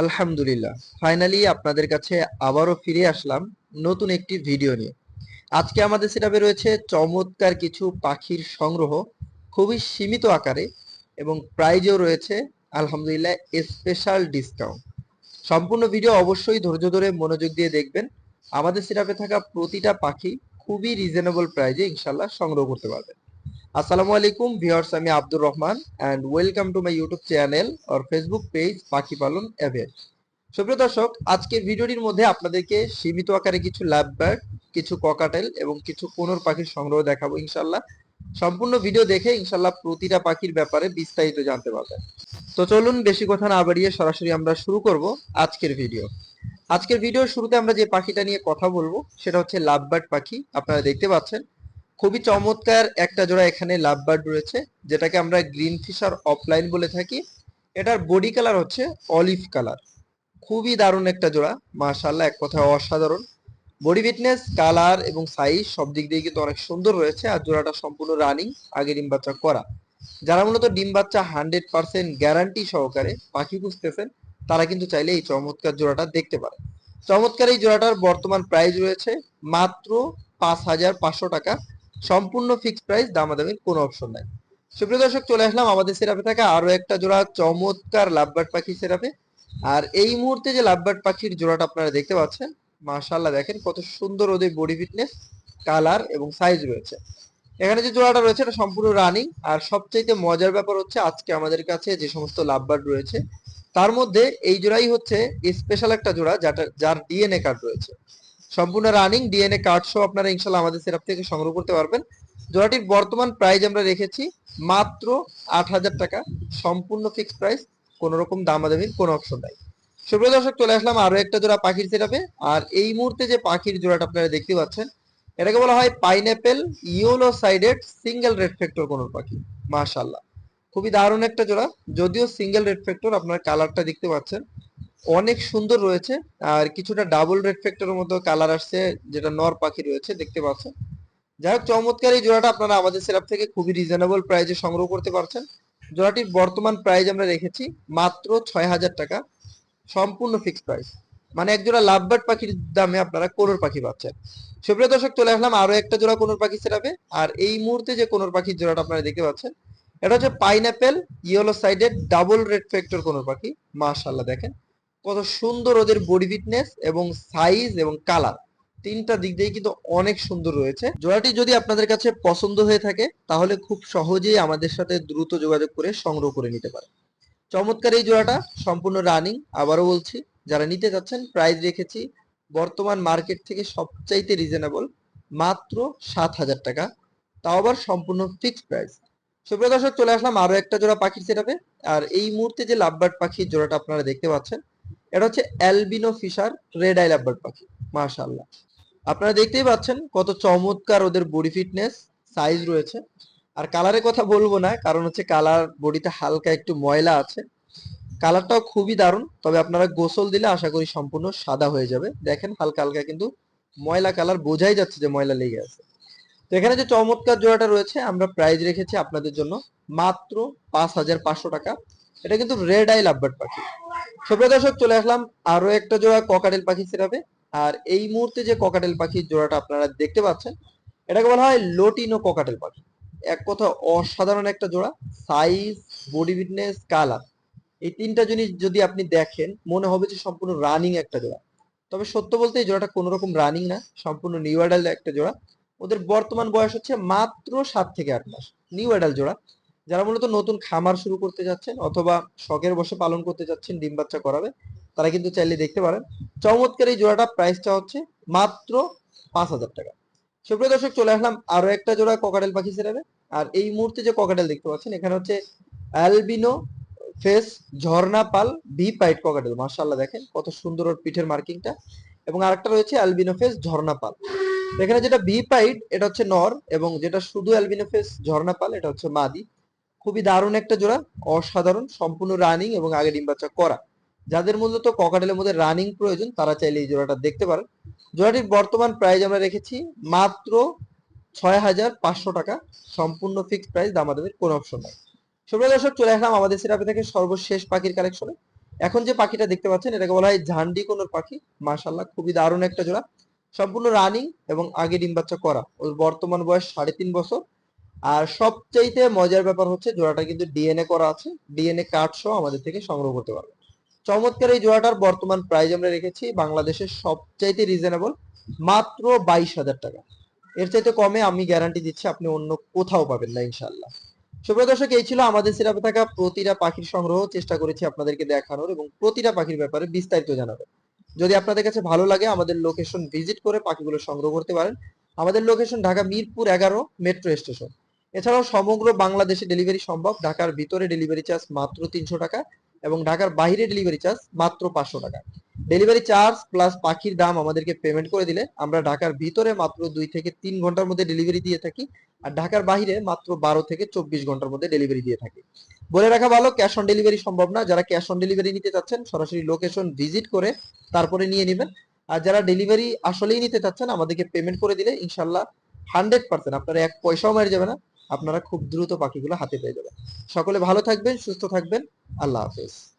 আলহামদুলিল্লাহ। ফাইনালি আপনাদের কাছে আবারও ফিরে আসলাম নতুন একটি ভিডিও নিয়ে। আজকে আমাদের সেটাপে রয়েছে চমৎকার কিছু পাখির সংগ্রহ, খুবই সীমিত আকারে এবং প্রাইজও রয়েছে আলহামদুলিল্লাহ স্পেশাল ডিসকাউন্ট সম্পূর্ণ ভিডিও অবশ্যই ধৈর্য ধরে মনোযোগ দিয়ে দেখবেন। আমাদের সেটাপে থাকা প্রতিটা পাখি খুবই রিজনেবল প্রাইজে ইনশাল্লাহ সংগ্রহ করতে পারবেন। আসসালামু আলাইকুম ভিউয়ার্স আমি Abdur Rahman and welcome to my YouTube channel or Facebook page পাখি পালন অ্যাভেল সুপ্রিয় দর্শক, আজকের ভিডিওটির মধ্যে আপনাদেরকে সীমিত আকারে কিছু ল্যাব বার্ড কিছু ককাটেল এবং কিছু কোনোর পাখির সংগ্রহ দেখাবো ইনশাল্লাহ সম্পূর্ণ ভিডিও দেখে ইনশাল্লাহ প্রতিটা পাখির ব্যাপারে বিস্তারিত জানতে পারবেন। তো চলুন, বেশি কথা না বাড়িয়ে সরাসরি আমরা শুরু করব আজকের ভিডিও। আজকের ভিডিওর শুরুতে আমরা যে পাখিটা নিয়ে কথা বলব, সেটা হচ্ছে লাভবার্ড পাখি। আপনারা দেখতে পাচ্ছেন খুবই চমৎকার একটা জোড়া এখানে লাভ বার্ড রয়েছে, যেটাকে আমরা গ্রিন ফিশার অফলাইন বলে থাকি। এটার বডি কালার হচ্ছে অলিভ কালার। খুবই দারুণ একটা জোড়া মাশাল্লাহ এক কথায় অসাধারণ। বডি ফিটনেস, কালার এবং সাইজ সব দিক দিয়ে কিন্তু অনেক সুন্দর রয়েছে আর জোড়াটা সম্পূর্ণ রানিং আগে ডিম বাচ্চা করা। যারা মূলত ডিম বাচ্চা হান্ড্রেড পার্সেন্ট গ্যারান্টি সহকারে পাখি খুঁজতেছেন, তারা কিন্তু চাইলে এই চমৎকার জোড়াটা দেখতে পারে চমৎকার এই জোড়াটার বর্তমান প্রাইস রয়েছে মাত্র পাঁচ হাজার পাঁচশো টাকা। সম্পূর্ণ ফিক্সড প্রাইস দামাদামির কোনো অপশন নাই। সুপ্রিয় দর্শক, চলে আসলাম আমাদের সেরাপে থাকা আরও একটা জোড়া চমৎকার লাভবার্ড পাখি সেরাপে আর এই মুহূর্তে যে লাভবার্ড পাখির জোড়াটা আপনারা দেখতে পাচ্ছেন, মাশাআল্লাহ দেখেন কত সুন্দর ওদের বডি ফিটনেস কালার এবং সাইজ রয়েছে। এখানে যে জোড়াটা রয়েছে, এটা সম্পূর্ণ রানিং আর সবচাইতে মজার ব্যাপার হচ্ছে আজকে আমাদের কাছে যে সমস্ত লাভবার্ড রয়েছে, তার মধ্যে এই জোড়াই হচ্ছে স্পেশাল একটা জোড়া, যাটা, যার ডিএনএ কার্ড রয়েছে। সম্পূর্ণ রানিং ডিএনএ কার্ড সহ আপনারা ইনশাল্লাহ আমাদের সেরাপ থেকে সংগ্রহ করতে পারবেন। জোড়াটির বর্তমান প্রাইস আমরা রেখেছি মাত্র আট হাজার টাকা। সম্পূর্ণ ফিক্সড প্রাইস কোনো রকম দামাদামির কোনো অপশন নাই। সুপ্রিয় দর্শক, চলে আসলাম আরও একটা জোড়া পাখির সেরাপে আর এই মুহূর্তে যে পাখির জোড়াটা আপনারা দেখতে পাচ্ছেন, এটাকে বলা হয় pineapple yellow sided single red factor conure পাখি। মাশাল্লাহ খুবই দারুণ একটা জোড়া। যদিও সিঙ্গেল রেড ফ্যাক্টর আপনার কালারটা দেখতে পাচ্ছেন। অনেক সুন্দর রয়েছে, আর কিছুটা ডাবল রেড ফ্যাক্টরের মতো কালার আসছে, যেটা নর পাখি রয়েছে, দেখতে পাচ্ছেন যাই হোক, চমৎকার এই জোড়াটা আপনারা আমাদের সেরাপ থেকে খুবই রিজনেবল প্রাইজে সংগ্রহ করতে পারছেন। জোড়াটির বর্তমান প্রাইস আমরা রেখেছি মাত্র ছয় হাজার টাকা, সম্পূর্ণ ফিক্সড প্রাইস মানে এক জোড়া লাভবার্ড পাখির দামে আপনারা কোনোর পাখি পাচ্ছেন। সুপ্রিয় দর্শক, চলে আসলাম আরও একটা জোড়া কোনোর পাখি সেরাবে আর এই মুহূর্তে যে কোনোর পাখির জোড়াটা আপনারা দেখতে পাচ্ছেন, এটা হচ্ছে pineapple yellow sided double red factor conure পাখি। মাশাল্লাহ দেখেন। কত সুন্দর ওদের বডি ফিটনেস এবং সাইজ এবং কালার তিনটা দিক দিয়ে কিন্তু অনেক সুন্দর রয়েছে। জোড়াটি যদি আপনাদের কাছে পছন্দ হয়ে থাকে, তাহলে খুব সহজেই আমাদের সাথে দ্রুত যোগাযোগ করে সংগ্রহ করে নিতে পারে চমৎকার এই জোড়াটা, সম্পূর্ণ রানিং আবারও বলছি, যারা নিতে চাচ্ছেন প্রাইস রেখেছি, বর্তমান মার্কেট থেকে সবচাইতে রিজনেবল মাত্র সাত হাজার টাকা। তাও আবার সম্পূর্ণ ফিক্সড প্রাইস সুপ্রিয় দর্শক, চলে আসলাম আরও একটা জোড়া পাখির সেটাপে আর এই মুহূর্তে যে লাভবার্ড পাখির জোড়াটা আপনারা দেখতে পাচ্ছেন এটা হচ্ছে albino Fischer red eye lovebird পাখি, মাশাআল্লাহ। আপনারা দেখতেই পাচ্ছেন কত চমৎকার ওদের বডি ফিটনেস সাইজ রয়েছে। আর কালারের কথা বলব না, কারণ হচ্ছে কালার বডিতে হালকা একটু ময়লা আছে। কালারটাও খুবই দারুণ, তবে আপনারা গোসল দিলে আশা করি সম্পূর্ণ সাদা হয়ে যাবে। দেখেন হালকা হালকা কিন্তু ময়লা কালার বোঝাই যাচ্ছে যে ময়লা লেগে আছে। তো এখানে যে চমৎকার জোড়াটা রয়েছে, আমরা প্রাইজ রেখেছি আপনাদের জন্য মাত্র পাঁচ হাজার পাঁচশো টাকা। এটা কিন্তু রেড আই লাভবার্ড পাখি। সুপ্রিয় দর্শক, চলে আসলাম আরও একটা জোড়া ককাটেল পাখি সেরাবে আর এই মুহূর্তে যে ককাটেল পাখির জোড়াটা আপনারা দেখতে পাচ্ছেন, এটাকে বলা হয় লোটিনো ককাটেল পাখি। এক কথা অসাধারণ একটা জোড়া সাইজ বডি ফিটনেস কালার এই তিনটা জিনিস যদি আপনি দেখেন, মনে হবে যে সম্পূর্ণ রানিং একটা জোড়া। তবে সত্য বলতে এই জোড়াটা কোনো রকম রানিং না, সম্পূর্ণ নিউ অ্যাডাল একটা জোড়া। ওদের বর্তমান বয়স হচ্ছে মাত্র সাত থেকে আট মাস নিউ অ্যাডাল জোড়া। যারা মূলত নতুন খামার শুরু করতে যাচ্ছেন অথবা শখের বসে পালন করতে যাচ্ছেন, ডিম বাচ্চা করাবে, তারা কিন্তু চাইলে দেখতে পারেন। চমৎকার এই জোড়াটা প্রাইসটা হচ্ছে মাত্র পাঁচ হাজার টাকা। সুপ্রিয় দর্শক, চলে আসলাম আরও একটা জোড়া ককাটেল পাখি সেরাবে আর এই মুহূর্তে যে ককাটেল দেখতে পাচ্ছেন, এখানে হচ্ছে অ্যালবিনো ফেস ঝর্ণা পাল ভি পাইট ককাটেল মার্শাল্লাহ দেখেন, কত সুন্দর ওর পিঠের মার্কিংটা এবং আরেকটা রয়েছে অ্যালবিনো ফেস ঝর্ণা পাল। এখানে যেটা ভি পাইট এটা হচ্ছে নর এবং যেটা শুধু অ্যালবিনো ফেস ঝর্ণা পাল, এটা হচ্ছে মাদি। খুবই দারুণ একটা জোড়া, অসাধারণ, সম্পূর্ণ রানিং এবং আগে ডিম বাচ্চা করা। যাদের মূলত ককাটেলের মধ্যে রানিং প্রয়োজন, তারা চাইলে এই জোড়াটা দেখতে পারেন। জোড়াটির বর্তমান প্রাইস আমরা রেখেছি মাত্র ছয় হাজার পাঁচশো টাকা। সম্পূর্ণ ফিক্সড প্রাইস দামাদামের কোনো অপশন নাই। সুপ্রিয় দর্শক, চলে আসলাম আমাদের সিরাপে থেকে সর্বশেষ পাখির কালেকশনে এখন যে পাখিটা দেখতে পাচ্ছেন, এটাকে বলা হয় ঝান্ডি কোনোর পাখি। মাশাল্লাহ খুবই দারুণ একটা জোড়া। সম্পূর্ণ রানিং এবং আগে ডিম বাচ্চা করা। ওর বর্তমান বয়স সাড়ে তিন বছর। আর সবচাইতে মজার ব্যাপার হচ্ছে জোড়াটা কিন্তু ডিএনএ করা আছে। ডিএনএ কার্ড সহ আমাদের থেকে সংগ্রহ করতে পারবে চমৎকার এই জোড়াটার বর্তমান প্রাইস আমরা রেখেছি বাংলাদেশের সবচাইতে রিজনেবল মাত্র বাইশ হাজার টাকা। এর চাইতে কমে আমি গ্যারান্টি দিচ্ছি আপনি অন্য কোথাও পাবেন না ইনশাল্লাহ সুপ্রিয় দর্শক, এই ছিল আমাদের সিরাপে থাকা প্রতিটা পাখির সংগ্রহ। চেষ্টা করেছি আপনাদেরকে দেখানোর এবং প্রতিটা পাখির ব্যাপারে বিস্তারিত জানাবেন যদি আপনাদের কাছে ভালো লাগে, আমাদের লোকেশন ভিজিট করে পাখিগুলো সংগ্রহ করতে পারেন। আমাদের লোকেশন ঢাকা মিরপুর এগারো মেট্রো স্টেশন এছাড়াও সমগ্র বাংলাদেশে ডেলিভারি সম্ভব। ঢাকার ভিতরে ডেলিভারি চার্জ মাত্র তিনশো টাকা এবং ঢাকার বাইরে ডেলিভারি চার্জ মাত্র পাঁচশো টাকা। ডেলিভারি চার্জ প্লাস পাখির দাম আমাদেরকে পেমেন্ট করে দিলে আমরা ঢাকার ভিতরে মাত্র দুই থেকে তিন ঘণ্টার মধ্যে ডেলিভারি দিয়ে থাকি আর ঢাকার বাইরে মাত্র বারো থেকে চব্বিশ ঘণ্টার মধ্যে ডেলিভারি দিয়ে থাকি। বলে রাখা ভালো ক্যাশ অন ডেলিভারি সম্ভব না। যারা ক্যাশ অন ডেলিভারি নিতে চাচ্ছেন, সরাসরি লোকেশন ভিজিট করে তারপরে নিয়ে নেবেন। আর যারা ডেলিভারি আসলেই নিতে চাচ্ছেন, আমাদেরকে পেমেন্ট করে দিলে ইনশাল্লাহ হান্ড্রেড পার্সেন্ট আপনারা এক পয়সাও মেরে যাবে না। আপনারা খুব দ্রুত পাখিগুলো হাতে পেয়ে যাবেন। সকলে ভালো থাকবেন সুস্থ থাকবেন। আল্লাহ হাফেজ।